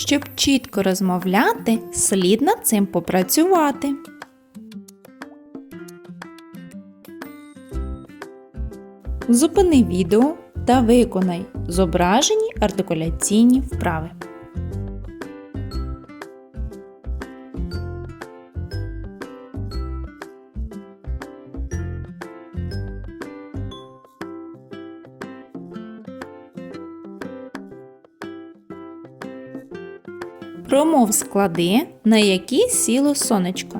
Щоб чітко розмовляти, слід над цим попрацювати. Зупини відео та виконай зображені артикуляційні вправи. Промов склади, на які сіло сонечко.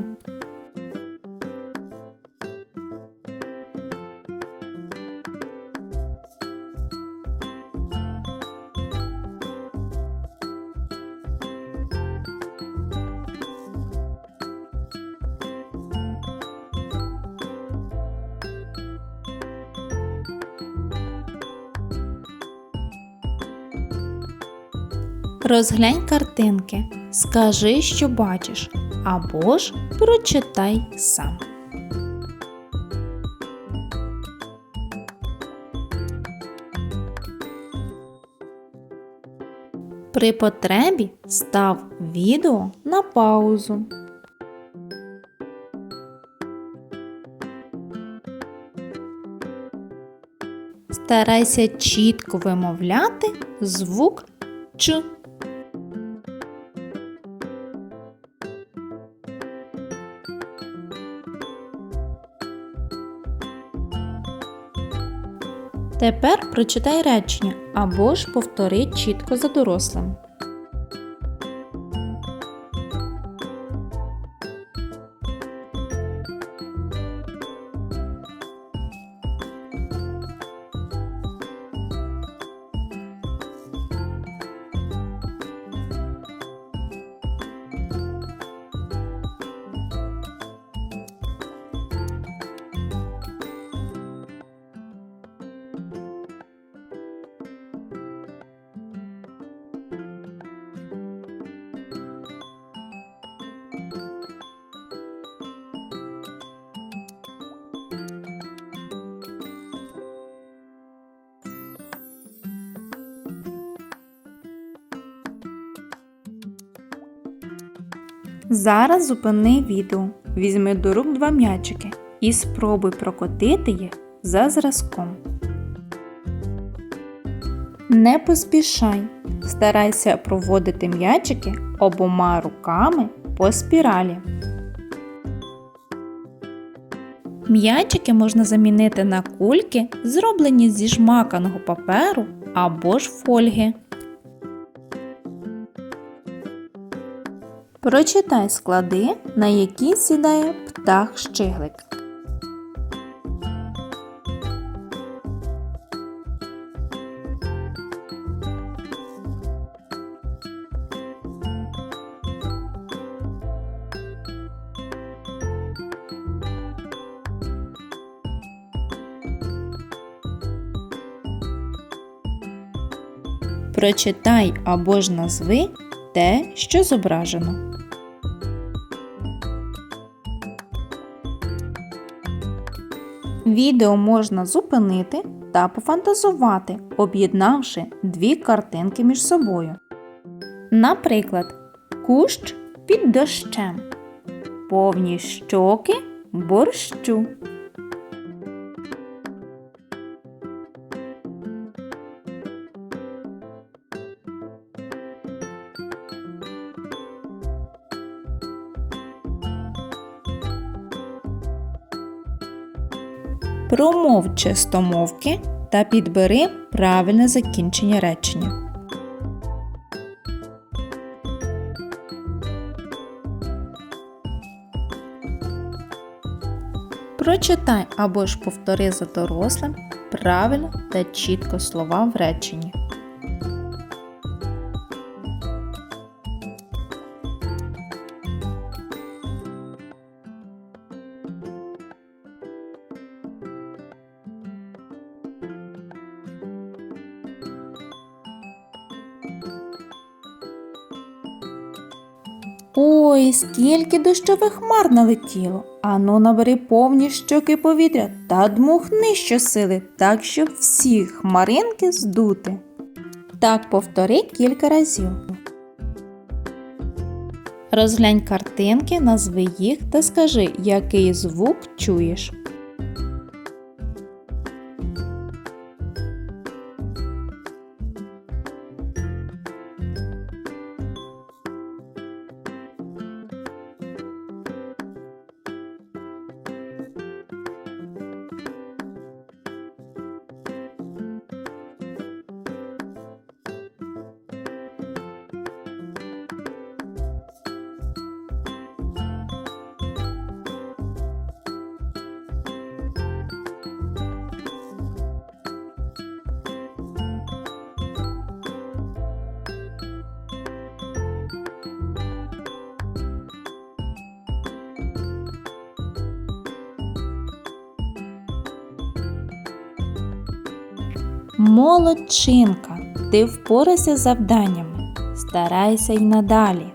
Розглянь картинки, скажи, що бачиш, або ж прочитай сам. При потребі став відео на паузу. Старайся чітко вимовляти звук Ч. Тепер прочитай речення або ж повтори чітко за дорослим. Зараз зупини відео, візьми до рук два м'ячики і спробуй прокотити їх за зразком. Не поспішай, старайся проводити м'ячики обома руками по спіралі. М'ячики можна замінити на кульки, зроблені зі жмаканого паперу або ж фольги. Прочитай склади, на які сідає птах щиглик. Прочитай або ж назви те, що зображено. Відео можна зупинити та пофантазувати, об'єднавши дві картинки між собою. Наприклад, кущ під дощем, повні щоки борщу. Промов чистомовки та підбери правильне закінчення речення. Прочитай або ж повтори за дорослим правильно та чітко слова в реченні. Ой, скільки дощових хмар налетіло. Ану, набери повні щоки повітря та дмухни щосили, так, щоб всі хмаринки здути. Так повтори кілька разів. Розглянь картинки, назви їх та скажи, який звук чуєш. Молодчинка, ти впорайся з завданнями. Старайся й надалі.